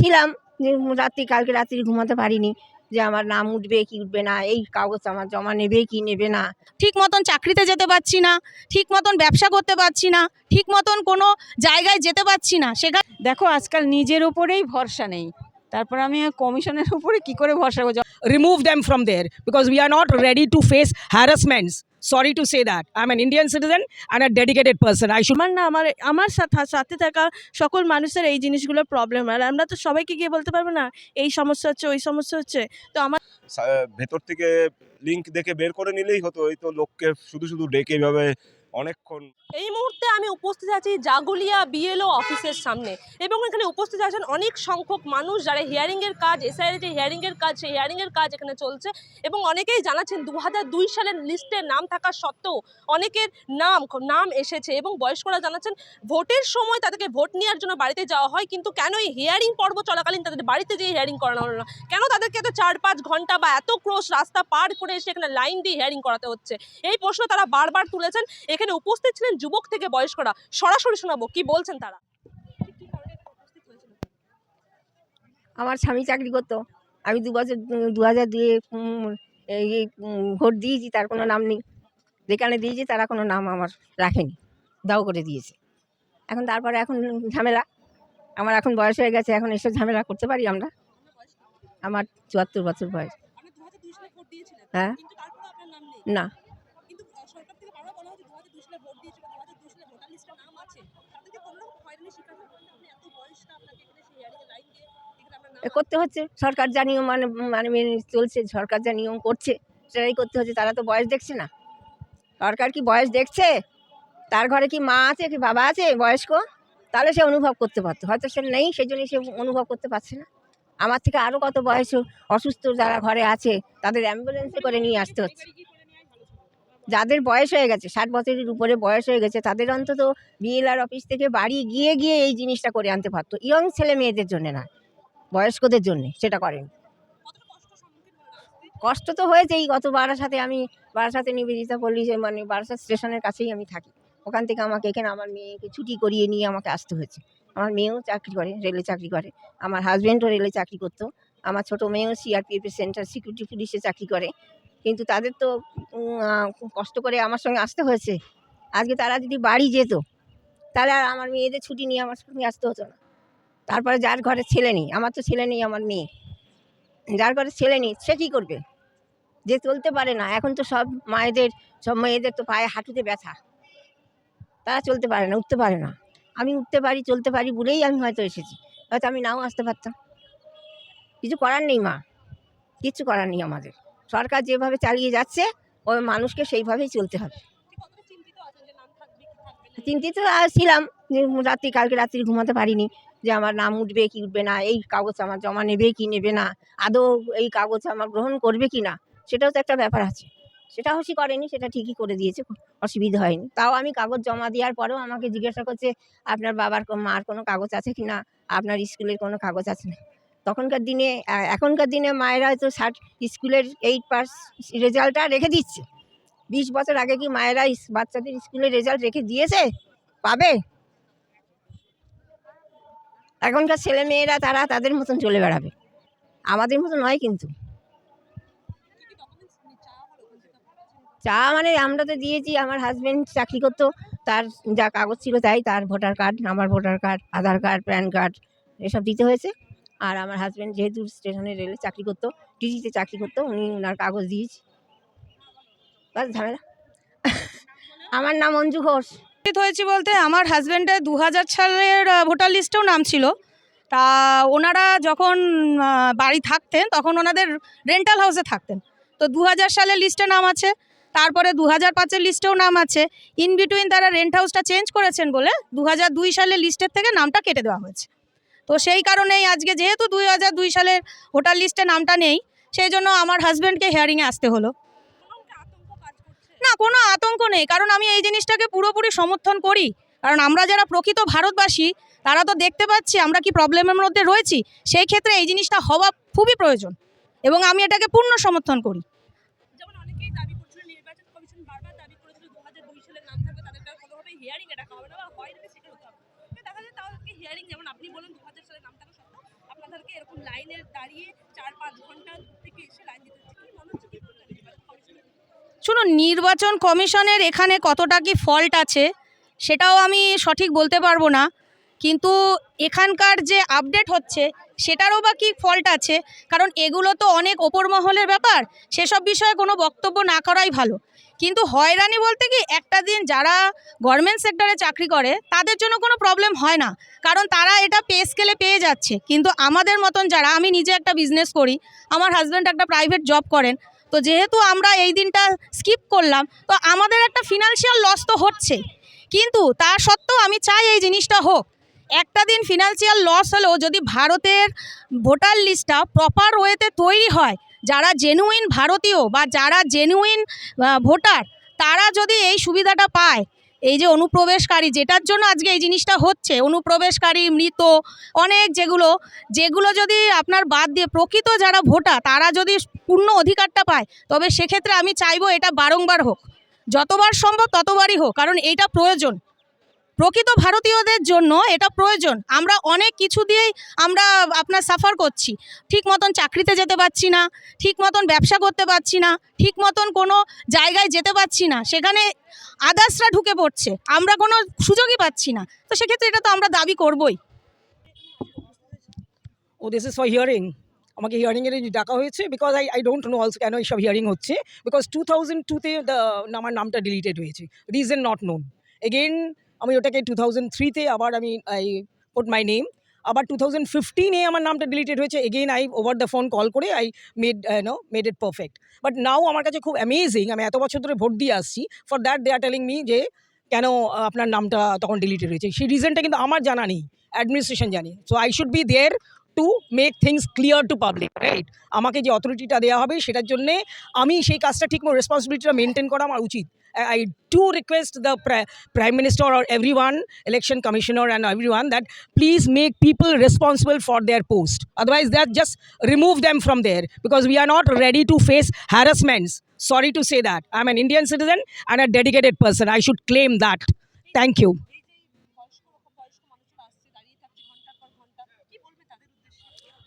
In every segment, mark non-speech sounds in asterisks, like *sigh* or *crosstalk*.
ছিলাম যে রাত্রি কালকে রাত্রি ঘুমাতে পারিনি যে আমার নাম উঠবে কি উঠবে না এই কাগজ আমার জমা নেবে কি নেবে না। ঠিক মতন চাকরিতে যেতে পারছি না ঠিক মতন ব্যবসা করতে পারছি না ঠিক মতন কোনো জায়গায় যেতে পারছি না সেখানে দেখো আজকাল নিজের ওপরেই ভরসা নেই। তারপর আমি কমিশনের উপরে কি করে ভরসা করছি remove them from their because we are not ready to face harassments sorry to say that I an Indian citizen and a dedicated person. I should আমার না আমার আমার সাথে সাথে থাকা সকল মানুষের এই জিনিসগুলোর প্রবলেম আর আমরা তো সবাইকে গিয়ে বলতে পারব না এই সমস্যা হচ্ছে ওই সমস্যা হচ্ছে। তো আমার ভেতর থেকে লিঙ্ক দেখে বের করে নিলেই হতো। এই তো লোককে শুধু শুধু ডেকে এভাবে অনেকক্ষণ এই মুহূর্তে আমি উপস্থিত আছি জাগুলিয়া বিএলও অফিসের সামনে এবং এখানে উপস্থিত আছেন অনেক সংখ্যক মানুষ যারা হিয়ারিংয়ের কাজ এসআইয়ের যে হিয়ারিংয়ের কাজ, সেই হিয়ারিংয়ের কাজ এখানে চলছে এবং অনেকেই জানাচ্ছেন দু দুই সালের লিস্টে নাম থাকা সত্ত্বেও অনেকের নাম নাম এসেছে এবং বয়স্করা জানাচ্ছেন ভোটের সময় তাদেরকে ভোট নেওয়ার জন্য বাড়িতে যাওয়া হয় কিন্তু কেন এই হিয়ারিং পর্ব চলাকালীন তাদের বাড়িতে যেয়ে হিয়ারিং করানো হলো না? কেন তাদেরকে এত চার পাঁচ ঘণ্টা বা এত ক্রোশ রাস্তা পার করে এসে এখানে লাইন দিয়ে হিয়ারিং করাতে হচ্ছে? এই প্রশ্ন তারা বারবার তুলেছেন। এখানে উপস্থিত ছিলেন যুবক থেকে বয়স্করা। সরাসরি শোনাবো কি বলছেন তারা? আমার স্বামী চাকরি করতো। আমি দু বছর দু হাজার দুয়ে এই ভোট দিয়েছি তার কোনো নাম নেই। যেখানে দিয়েছি তারা কোনো নাম আমার রাখেনি। দাও করে দিয়েছে। এখন তারপরে এখন ঝামেলা। আমার এখন বয়স হয়ে গেছে এখন এসব ঝামেলা করতে পারি আমরা? আমার চুয়াত্তর বছর বয়স। হ্যাঁ। না। করতে হচ্ছে। সরকার যা নিয়ম মানে মানে মেনে চলছে, সরকার যা নিয়ম করছে। সেটাই করতে হচ্ছে। তারা তো বয়স দেখছে না। সরকার কি বয়স দেখছে? তার ঘরে কি মা আছে, কি বাবা আছে, বয়স্ক? তাহলে সে অনুভব করতে পারতো। হয়তো সে নেই সেই জন্যই সে অনুভব করতে পারছে না। আমার থেকে আরও কত বয়স অসুস্থ যারা ঘরে আছে, তাদের অ্যাম্বুলেন্সে করে নিয়ে আসতে হচ্ছে। যাদের বয়স হয়ে গেছে, ষাট বছরের উপরে বয়স হয়ে গেছে, তাদের অন্তত বিএলআর অফিস থেকে বাড়ি গিয়ে গিয়ে এই জিনিসটা করে আনতে পারতো। ইয়ং ছেলে মেয়েদের জন্য না। বয়স্কদের জন্যে সেটা করেন। কষ্ট তো হয়েছেই, গত বারাসাতে আমি বারাসাতে নিবেদিতা পল্লী মানে বারাসাত স্টেশনের কাছেই আমি থাকি। ওখান থেকে আমাকে এখানে আমার মেয়েকে ছুটি করিয়ে নিয়ে আমাকে আসতে হয়েছে। আমার মেয়েও চাকরি করে রেলে চাকরি করে। আমার হাজব্যান্ডও রেলে চাকরি করতো। আমার ছোটো মেয়েও সিআরপিএফের সেন্টার সিকিউরিটি পুলিশে চাকরি করে। কিন্তু তাদের তো কষ্ট করে আমার সঙ্গে আসতে হয়েছে। আজকে তারা যদি বাড়ি যেত, তাহলে আর আমার মেয়েদের ছুটি নিয়ে আমার সঙ্গে আসতে হতো না। তারপরে যার ঘরে ছেলে নেই, আমার তো ছেলে নেই, আমার মেয়ে। যার ঘরে ছেলে নেই, সে কী করবে? যে চলতে পারে না, এখন তো সব মায়েদের, সব মেয়েদের তো পায়ে হাঁটুতে ব্যথা। তারা চলতে পারে না, উঠতে পারে না। আমি উঠতে পারি, চলতে পারি বলেই আমি হয়তো এসেছি। হয়তো আমি নাও আসতে পারতাম। কিছু করার নেই মা। কিচ্ছু করার নেই আমাদের। সরকার যেভাবে চালিয়ে যাচ্ছে ওই মানুষকে সেইভাবেই চলতে হবে। চিন্তিত ছিলাম যে রাত্রি, কালকে রাত্রি ঘুমাতে পারিনি। যে আমার নাম উঠবে কি উঠবে না, এই কাগজ আমার জমা নেবে কি নেবে না, আদৌ এই কাগজ আমার গ্রহণ করবে কি না, সেটাও তো একটা ব্যাপার আছে। সেটা হসি করেনি, সেটা ঠিকই করে দিয়েছে অসুবিধা হয়নি। তাও আমি কাগজ জমা দেওয়ার পরেও আমাকে জিজ্ঞাসা করছে, আপনার বাবার মার কোনো কাগজ আছে কি না? আপনার স্কুলের কোনো কাগজ আছে না? তখনকার দিনে এখনকার দিনে মায়েরা হয়তো ষাট স্কুলের এইট পাস রেজাল্টটা রেখে দিচ্ছে। বিশ বছর আগে কি মায়েরা বাচ্চাদের স্কুলের রেজাল্ট রেখে দিয়েছে? পাবে? এখনকার ছেলে মেয়েরা তারা তাদের মতন চলে বেড়াবে। আমাদের মতো নয় কিন্তু। চা মানে আমরা তো দিয়েছি, আমার হাজব্যান্ড চাকরি করতো, তার যা কাগজ ছিল তাই, তার ভোটার কার্ড আমার voter card Aadhaar card PAN card এসব দিতে হয়েছে। আর আমার হাজব্যান্ড যেহেতু স্টেশনে রেলে চাকরি করতো টিটিতে চাকরি করতো, উনি ওনার কাগজ দিয়েছি। বাস ঝামেলা। *laughs* আমার নাম অঞ্জু ঘোষ। হয়েছি বলতে আমার হাজব্যান্ডের দু হাজার সালের ভোটার লিস্টেও নাম ছিল। তা ওনারা যখন বাড়ি থাকতেন তখন ওনাদের রেন্টাল হাউসে থাকতেন। তো দু হাজার সালের লিস্টে নাম আছে, তারপরে দু হাজার পাঁচের লিস্টেও নাম আছে। ইন বিটুইন তারা রেন্ট হাউসটা চেঞ্জ করেছেন বলে দু হাজার দুই সালের লিস্টের থেকে নামটা কেটে দেওয়া হয়েছে। তো সেই কারণেই আজকে যেহেতু দুই হাজার দুই সালের ভোটার লিস্টে নামটা নেই, সেই জন্য আমার হাজব্যান্ডকে হেয়ারিংয়ে আসতে হলো। না, কোনো আতঙ্ক নেই। কারণ আমি এই জিনিসটাকে পুরোপুরি সমর্থন করি। কারণ আমরা যারা প্রকৃত ভারতবাসী, তারা তো দেখতে পাচ্ছি আমরা কি প্রবলেমের মধ্যে রয়েছি। সেই ক্ষেত্রে এই জিনিসটা হওয়া খুবই প্রয়োজন। এবং আমি এটাকে পূর্ণ সমর্থন করি। দাঁড়িয়ে চার পাঁচ ঘণ্টা থেকে এসে লাইন দিতে হচ্ছে কি মনে হচ্ছে কি বলবেন নির্বাচন কমিশনের? শুনুন, নির্বাচন কমিশনের এখানে কতটা কি ফল্ট আছে সেটাও আমি সঠিক বলতে পারব না। কিন্তু এখানকার যে আপডেট হচ্ছে সেটারও বা কি ফল্ট আছে? কারণ এগুলো তো অনেক ওপর মহলের ব্যাপার, সেসব বিষয়ে কোনো বক্তব্য না করাই ভালো। কিন্তু হয়রানি বলতে কি একটা দিন যারা গভর্নমেন্ট সেক্টরে চাকরি করে, তাদের জন্য কোনো প্রবলেম হয় না। কারণ তারা এটা পে স্কেলে পেয়ে যাচ্ছে। কিন্তু আমাদের মতন যারা, আমি নিজে একটা বিজনেস করি, আমার হাজব্যান্ড একটা প্রাইভেট জব করেন তো যেহেতু আমরা এই দিনটা স্কিপ করলাম, তো আমাদের একটা ফিনান্সিয়াল লস তো হচ্ছে। কিন্তু তা সত্ত্বেও আমি চাই এই জিনিসটা হোক। একটা দিন ফিনান্সিয়াল লস হলেও যদি ভারতের ভোটার লিস্টটা প্রপার ওয়েতে তৈরি হয়, যারা জেনুইন ভারতীয় বা যারা জেনুইন ভোটার, তারা যদি এই সুবিধাটা পায় এই যে অনুপ্রবেশকারী, যেটার জন্য আজকে এই জিনিসটা হচ্ছে, অনুপ্রবেশকারী, মৃত, অনেক যেগুলো যেগুলো যদি আপনার বাদ দিয়ে প্রকৃত যারা ভোটা তারা যদি পূর্ণ অধিকারটা পায়, তবে সেক্ষেত্রে আমি চাইব এটা বারংবার হোক। যতবার সম্ভব ততবারই হোক, কারণ এইটা প্রয়োজন। প্রকৃত ভারতীয়দের জন্য এটা প্রয়োজন। আমরা অনেক কিছু দিয়েই আমরা আপনার সাফার করছি। ঠিক মতন চাকরিতে যেতে পারছি না, ঠিক মতন ব্যবসা করতে পারছি না, ঠিক মতন কোনো জায়গায় যেতে পারছি না, সেখানে আদার্সরা ঢুকে পড়ছে। আমরা কোনো সুযোগই পাচ্ছি না। তো সেক্ষেত্রে এটা তো আমরা দাবি করবই। ও দিস ইজ ফর হিয়ারিং আমাকে হিয়ারিংয়ের ডাকা হয়েছে because I I don't know also কেন এইসব হিয়ারিং হচ্ছে। বিকজ টু থাউজেন্ড টুতে আমার নামটা ডিলিটেড হয়েছে। রিজন নট নোন এগেইন আমি ওটাকে টু থাউজেন্ড থ্রিতে আবার আমি আই পুট মাই নেম আবার টু থাউজেন্ড ফিফটিনে আমার নামটা ডিলিটেড হয়েছে। Again I over the phone call করে I made no made it perfect but now আমার কাছে খুব অ্যামেজিং আমি এত বছর ধরে ভোট দিয়ে আসছি। For that they are telling me যে, কেন আপনার নামটা তখন ডিলিটেড হয়েছে। সেই রিজনটা কিন্তু আমার জানা নেই। অ্যাডমিনিস্ট্রেশন জানি। So I should be there to make things clear to public right আমাকে যে অথরিটিটা দেওয়া হবে সেটার জন্যে আমি সেই কাজটা ঠিক মতো রেসপন্সিবিলিটিটা মেনটেন করা আমার উচিত I do request the prime minister or every one election commissioner and every one that please make people responsible for their post otherwise that just remove them from there because we are not ready to face harassments sorry to say that i'm an indian citizen and a dedicated person i should claim that thank you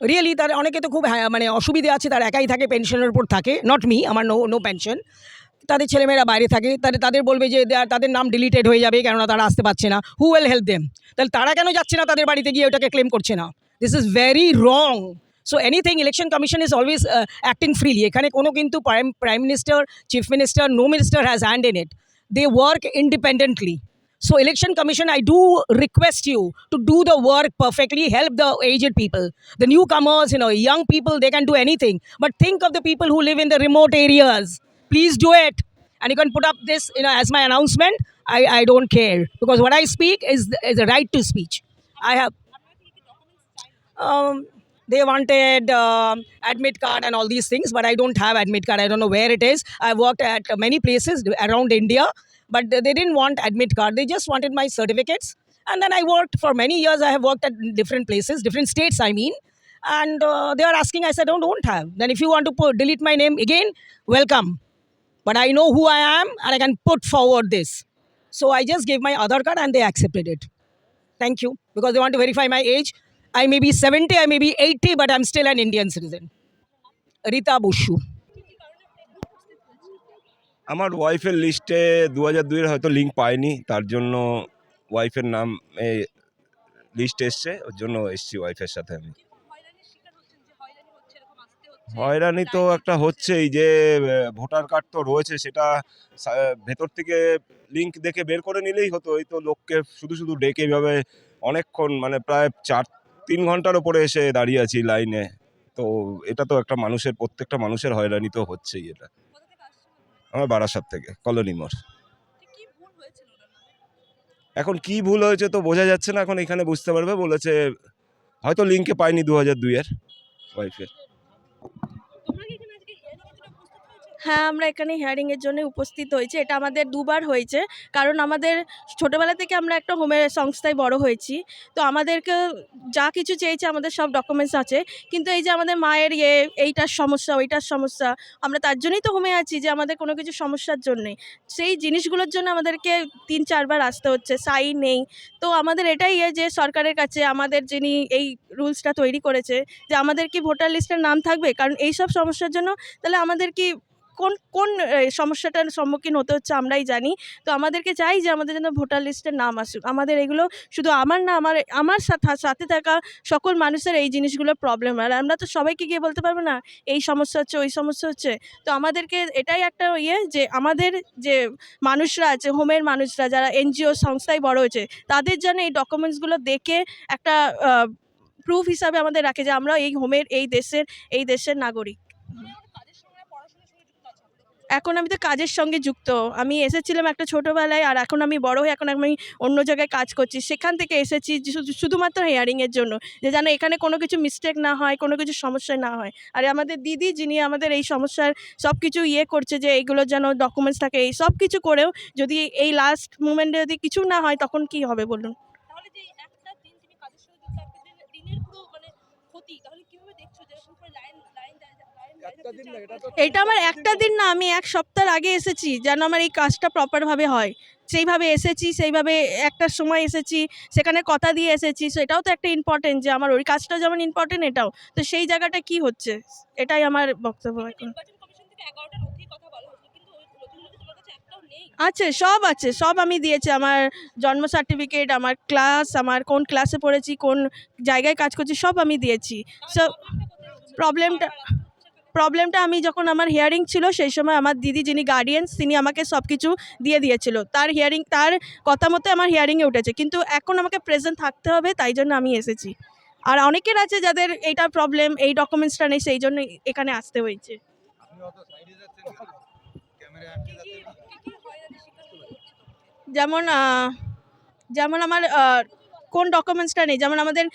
Really তার অনেকে তো খুব মানে অসুবিধে আছে, তার একাই থাকে পেনশনের উপর থাকে নট মি আমার নো নো পেনশন তাদের ছেলেমেয়েরা বাইরে থাকে তাদের তাদের বলবে যে তাদের নাম ডিলিটেড হয়ে যাবে, কেননা তারা আসতে পারছে না। হু উইল হেল্প দেম তাহলে তারা কেন যাচ্ছে না তাদের বাড়িতে গিয়ে ওটাকে ক্লেম করছে না? This is very wrong so anything election commission is always acting freely এখানে কোনো কিন্তু prime prime minister chief minister no minister has hand in it they work independently So election commission, I do request you to do the work perfectly, help the aged people, the newcomers, you know, young people, they can do anything. But think of the people who live in the remote areas. Please do it. And you can put up this, you know, as my announcement. I, I don't care because what I speak is, is a right to speech. I have um, they wanted um, admit card and all these things but i don't have admit card. I don't know where it is. I worked at many places around india but they didn't want admit card. They just wanted my certificates. And then i worked for many years. I have worked at different places different states i mean. And uh, they are asking i said oh don't have. Then if you want to put, delete my name again welcome. But i know who i am and i can put forward this. So i just gave my other card and they accepted it. Thank you. Because they want to verify my age I may be 70, I may be 80, but I'm still an Indian citizen. Rita Bushu. আমার ওয়াইফের লিস্টে দু হাজার দুইয়ের হয়তো link পাইনি তার জন্য ওয়াইফের নাম লিস্ট এসছে ওর জন্য এসছি ওয়াইফের সাথে আমি হয়রানি তো একটা হচ্ছেই যে ভোটার কার্ড তো রয়েছে সেটা ভেতর থেকে লিঙ্ক দেখে বের করে নিলেই হতো এই তো লোককে শুধু শুধু ডেকে এভাবে অনেকক্ষণ মানে প্রায় চার তিন ঘণ্টার ওপরে এসে দাঁড়িয়ে আছি লাইনে তো এটা তো একটা মানুষের, প্রত্যেকটা মানুষের হয়রানি তো হচ্ছেই এটা? আমার বারাসাত থেকে, কলোনি মোড়? এখন কি ভুল হয়েছে তো বোঝা যাচ্ছে না, এখন এখানে বুঝতে পারবে বলেছে, হয়তো লিঙ্কে পাইনি দু হাজার দুইয়ের ওয়াইফের তোমরা কি এখানে আজকে hearing এর জন্য উপস্থিত হয়েছে হ্যাঁ আমরা এখানে হিয়ারিংয়ের জন্য উপস্থিত হয়েছি। এটা আমাদের দুবার হয়েছে। কারণ আমাদের ছোটোবেলা থেকে আমরা একটা হোমের সংস্থায় বড় হয়েছি। তো আমাদেরকে যা কিছু চেয়েছে আমাদের সব ডকুমেন্টস আছে। কিন্তু এই যে আমাদের মায়ের ইয়ে এইটার সমস্যা, ওইটার সমস্যা, আমরা তার জন্যই তো হোমে আছি যে আমাদের কোনো কিছু সমস্যার জন্যে। সেই জিনিসগুলোর জন্য আমাদেরকে তিন, চারবার আসতে হচ্ছে সাই নেই। তো আমাদের এটাই ইয়ে যে সরকারের কাছে, আমাদের যিনি এই রুলসটা তৈরি করেছে, যে আমাদের কি ভোটার লিস্টের নাম থাকবে? কারণ এই সব সমস্যার জন্য তাহলে আমাদের কি কোন কোন সমস্যাটার সম্মুখীন হতে হচ্ছে আমরাই জানি। তো আমাদেরকে চাই যে আমাদের যেন ভোটার লিস্টের নাম আসুক। আমাদের এগুলো শুধু আমার না, আমার আমার সাথে সাথে থাকা সকল মানুষের এই জিনিসগুলো প্রবলেম আর আমরা তো সবাইকে গিয়ে বলতে পারব না, এই সমস্যা হচ্ছে, ওই সমস্যা হচ্ছে। তো আমাদেরকে এটাই একটা ইয়ে যে আমাদের যে মানুষরা আছে, হোমের মানুষরা, যারা এনজিও সংস্থায় বড় হয়েছে, তাদের যেন এই ডকুমেন্টসগুলো দেখে একটা প্রুফ হিসাবে আমাদের রাখে যে আমরা এই হোমের, এই দেশের এই দেশের নাগরিক। এখন আমি তো কাজের সঙ্গে যুক্ত। আমি এসেছিলাম একটা ছোটোবেলায় আর এখন আমি বড় হয়ে এখন আমি অন্য জায়গায় কাজ করছি। সেখান থেকে এসেছি শুধু- শুধুমাত্র হেয়ারিংয়ের জন্য। যে যেন এখানে কোনো কিছু মিস্টেক না হয়, কোনো কিছু সমস্যা না হয়। আর আমাদের দিদি যিনি আমাদের এই সমস্যার সব কিছু ইয়ে করছে যে এইগুলো যেন ডকুমেন্টস থাকে, এই সব কিছু করেও যদি এই লাস্ট মুমেন্টে যদি কিছু না হয় তখন কি হবে বলুন তাহলে যে একটা দিন তুমি কাজের সঙ্গে যুক্ত একটা দিন দিনের পুরো মানে ক্ষতি তাহলে কীভাবে দেখছ যে এরকম করে লাইন লাইন লাইন এটা আমার একটা দিন না আমি এক সপ্তাহ আগে এসেছি যেন আমার এই কাজটা প্রপারভাবে হয়। সেইভাবে এসেছি সেইভাবে একটা সময় এসেছি সেখানে কথা দিয়ে এসেছি সেটাও তো একটা ইম্পর্টেন্ট যে আমার ওই কাজটা যেমন ইম্পর্টেন্ট এটাও। তো সেই জায়গাটা কি হচ্ছে? এটাই আমার বক্তব্য এখন। আছে সব আছে সব আমি দিয়েছি। আমার জন্ম সার্টিফিকেট আমার ক্লাস আমার কোন ক্লাসে পড়েছি কোন জায়গায় কাজ করছি সব আমি দিয়েছি। সব প্রবলেমটা প্রবলেমটা আমি যখন আমার হিয়ারিং ছিল সেই সময় আমার দিদি যিনি গার্ডিয়ানস তিনি আমাকে সব কিছু দিয়ে দিয়েছিল। তার হিয়ারিং তার কথা মতো আমার হিয়ারিংয়ে উঠেছে। কিন্তু এখন আমাকে প্রেজেন্ট থাকতে হবে তাই জন্য আমি এসেছি। আর অনেকের আছে যাদের এইটা প্রবলেম এই ডকুমেন্টসটা নেই সেই জন্য এখানে আসতে হয়েছে। যেমন যেমন আমার কোন ডকুমেন্টসটা নেই? যেমন আমাদের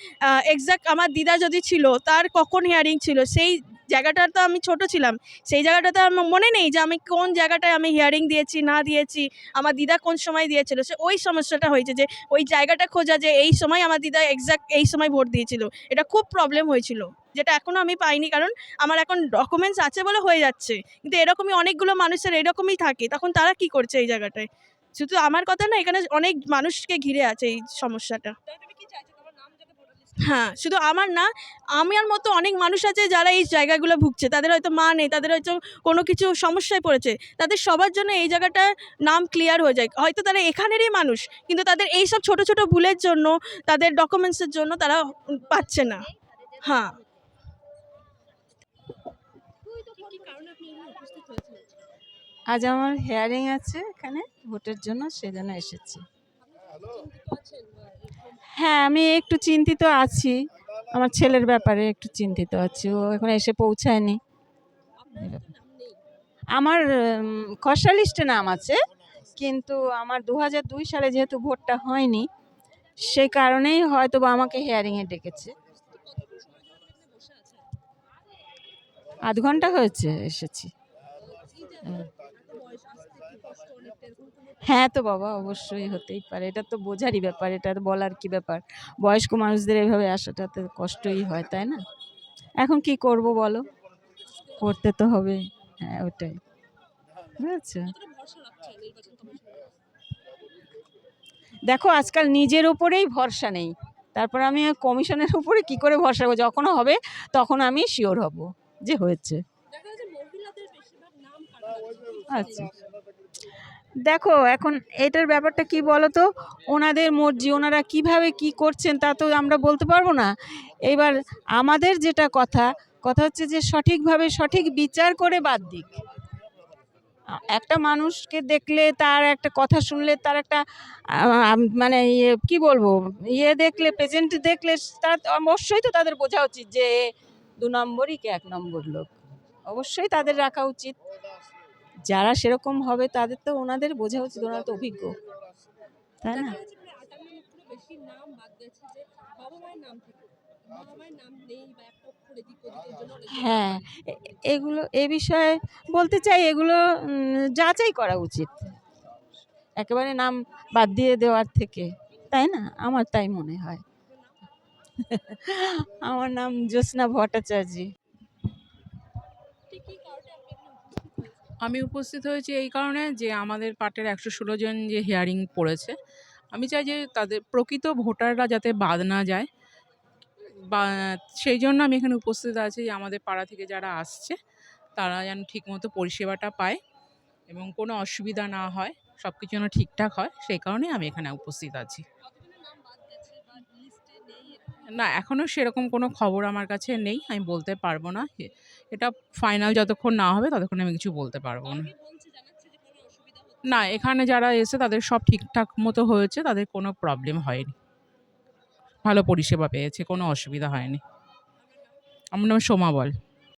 এক্সাক্ট আমার দিদা যদি ছিল তার কখন হিয়ারিং ছিল? সেই জায়গাটা তো আমি ছোট ছিলাম, সেই জায়গাটাতে আমার মনে নেই যে আমি কোন জায়গাটায় আমি হিয়ারিং দিয়েছি, না দিয়েছি, আমার দিদা কোন সময় দিয়েছিল, সে ওই সমস্যাটা হয়েছে যে ওই জায়গাটা খোঁজা যে এই সময় আমার দিদা এক্স্যাক্ট এই সময় ভোট দিয়েছিল, এটা খুব প্রবলেম হয়েছিল, যেটা এখনও আমি পাইনি কারণ আমার এখন ডকুমেন্টস আছে বলে হয়ে যাচ্ছে, কিন্তু এরকমই অনেকগুলো মানুষের এরকমই থাকে, তখন তারা কি করছে এই জায়গাটায়? শুধু আমার কথা না, এখানে অনেক মানুষকে ঘিরে আছে এই সমস্যাটা তাহলে তুমি কি চাইছো তোমার নাম যাতে ভোটার লিস্ট হ্যাঁ শুধু আমার না আমার মতো অনেক মানুষ আছে যারা এই জায়গাগুলো ভুগছে। তাদের হয়তো মা নেই তাদের হয়তো কোনো কিছু সমস্যায় পড়েছে। তাদের সবার জন্য এই জায়গাটা নাম ক্লিয়ার হয়ে যায়। হয়তো তারা এখানেরই মানুষ কিন্তু তাদের এই সব ছোট ছোট ভুলের জন্য তাদের ডকুমেন্টসের জন্য তারা পাচ্ছে না। হ্যাঁ। আজ আমার হেয়ারিং আছে এখানে ভোটের জন্য সেজন্য এসেছি। হ্যাঁ আমি একটু চিন্তিত আছি। আমার ছেলের ব্যাপারে একটু চিন্তিত আছি। ও এখন এসে পৌঁছায়নি। আমার খসড়া লিস্টে নাম আছে, কিন্তু আমার দু দুই সালে যেহেতু ভোটটা হয়নি সেই কারণেই হয়তো বা আমাকে হেয়ারিংয়ে ডেকেছে। আধ ঘণ্টা হয়েছে এসেছি। হুম। হ্যাঁ তো বাবা অবশ্যই হতেই পারে। এটা তো বোঝারই ব্যাপার এটা বলার কি ব্যাপার? বয়স্ক মানুষদের এভাবে আসাটা তো কষ্টই হয় তাই না? এখন কি করব বলো? করতে তো হবে। হ্যাঁ ওটাই। বুঝেছ কমিশন দেখো আজকাল নিজের উপরেই ভরসা নেই। তারপর আমি কমিশনের উপরে কি করে ভরসা করব? যখন হবে তখন আমি শিওর হব যে হয়েছে। আচ্ছা। দেখো, এখন এটার ব্যাপারটা কি বলো তো ওনাদের মর্জি, ওনারা কীভাবে কি করছেন তা তো আমরা বলতে পারব না। এবার আমাদের যেটা কথা কথা হচ্ছে যে সঠিকভাবে সঠিক বিচার করে বাদ দিক। একটা মানুষকে দেখলে তার একটা কথা শুনলে তার একটা মানে ইয়ে কি বলব? ইয়ে দেখলে প্রেজেন্ট দেখলে তার অবশ্যই তো তাদের বোঝা উচিত যে দু নম্বরই কি এক নম্বর লোক। অবশ্যই তাদের রাখা উচিত। যারা সেরকম হবে তাদের তো ওনাদের বোঝা উচিত, ওনারা তো অভিজ্ঞ। তাই না? হ্যাঁ এগুলো, এ বিষয়ে বলতে চাই, এগুলো যাচাই করা উচিত। একেবারে নাম বাদ দিয়ে দেওয়ার থেকে। তাই না? আমার তাই মনে হয়। *laughs* আমার নাম জ্যোৎস্না ভট্টাচার্য ঠিক কী কারণে আপনি এখানে উপস্থিত হয়েছেন আমি উপস্থিত হয়েছি এই কারণে যে আমাদের পার্টের একশো ষোলো জন যে হিয়ারিং পড়েছে, আমি চাই যে তাদের প্রকৃত ভোটাররা যাতে বাদ না যায়। বা সেই জন্য আমি এখানে উপস্থিত আছি আমাদের পাড়া থেকে যারা আসছে, তারা যেন ঠিকমতো পরিষেবাটা পায় এবং কোনো অসুবিধা না হয় সব কিছু যেন ঠিকঠাক হয়, সেই কারণেই আমি এখানে উপস্থিত আছি। না এখনও সেরকম কোনো খবর আমার কাছে নেই আমি বলতে পারব না। এটা ফাইনাল যতক্ষণ না হবে ততক্ষণ আমি কিছু বলতে পারব না। না এখানে যারা এসে তাদের সব ঠিকঠাক মতো হয়েছে তাদের কোনো প্রবলেম হয়নি। ভালো পরিষেবা পেয়েছে কোনো অসুবিধা হয়নি। আমার নাম সোমা বল।